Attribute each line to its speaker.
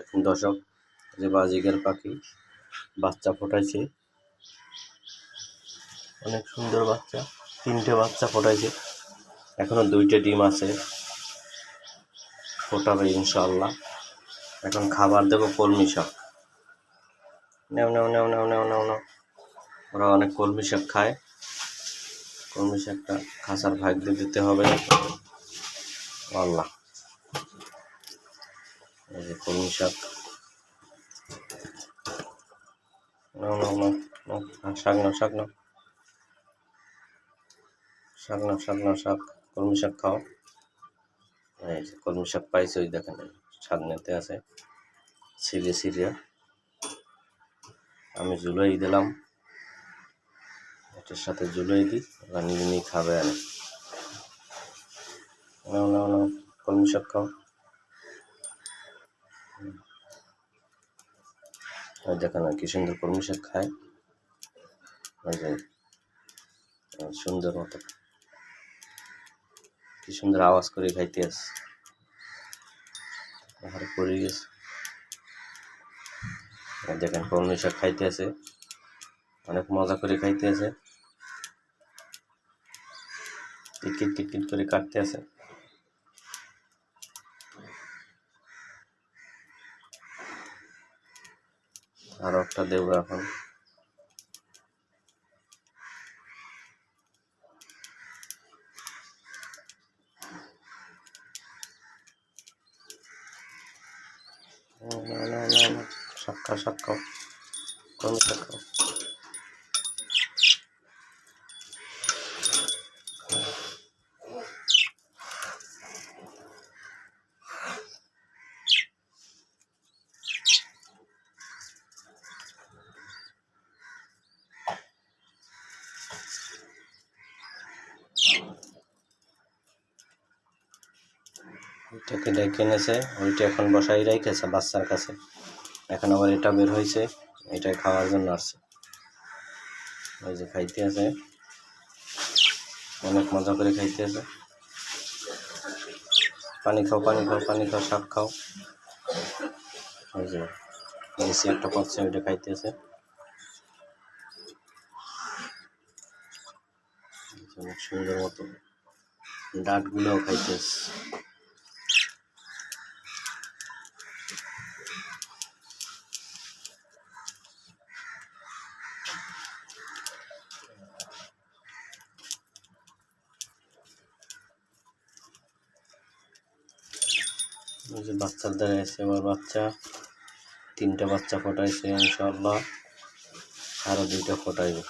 Speaker 1: এখন দর্শক, যে বাজিকার পাখি বাচ্চা ফোটাইছে। অনেক সুন্দর বাচ্চা, তিনটে বাচ্চা ফোটাইছে। এখনও দুইটা ডিম আছে, ফোটাবে ইনশাল্লাহ এখন খাবার দেবো কলমি শাক। নেও নেও নেও নেও নেও নেও নেও। ওরা অনেক কলমি শাক খায়। কলমি শাকটা খাসার ভাগ্যে দিতে হবে। আল্লাহ। এই যে কলমি শাক নাও নাও নাও আর শাক নাও শাক নাও শাক নাও শাক নাও শাক কলমি শাক খাও। এই যে কলমি শাক পাইছে, ওই দেখেন শাক নিতে আছে। সিরিয়ে, সিরিয়া। আমি জুলাই দিলাম। এটার সাথে জুলাই দিই, ওরা নিয়ে খাবে আর নাও নাও নাও কলমি শাক খাও। দেখেন না, কি সুন্দর কলমি শাক খায়। সুন্দর মতো কি সুন্দর আওয়াজ করে খাইতে হারে পড়ে গেছে। দেখেন, কলমি শাক খাইতে আছে। অনেক মজা করে খাইতে আছে। কিটকিট কিটকিট করে কাটতে আছে। আরও একটা দেবো এখন না না না না শাক খাও ওইটাকে ডেকে এনেছে, ওইটা এখন বসাই রেখেছে বাচ্চার কাছে। এখন আবার এটা বের হয়েছে এটা খাওয়ার জন্য আসছে। ওই যে খাইতে আছে। অনেক মজা করে খাইতে আছে। পানি খাও পানি খাও পানি খাও, শাক খাও। ওই যে বেশি একটা পাচ্ছে ওইটা খাইতে আছে। অনেক সুন্দর মতো ডাটগুলোও খাইতেছে এই বাচ্চার দ্বারা যাচ্ছে আমার বাচ্চা তিনটা বাচ্চা ফোটাইছে ইনশাল্লাহ আরও দুইটা ফোটাইবে।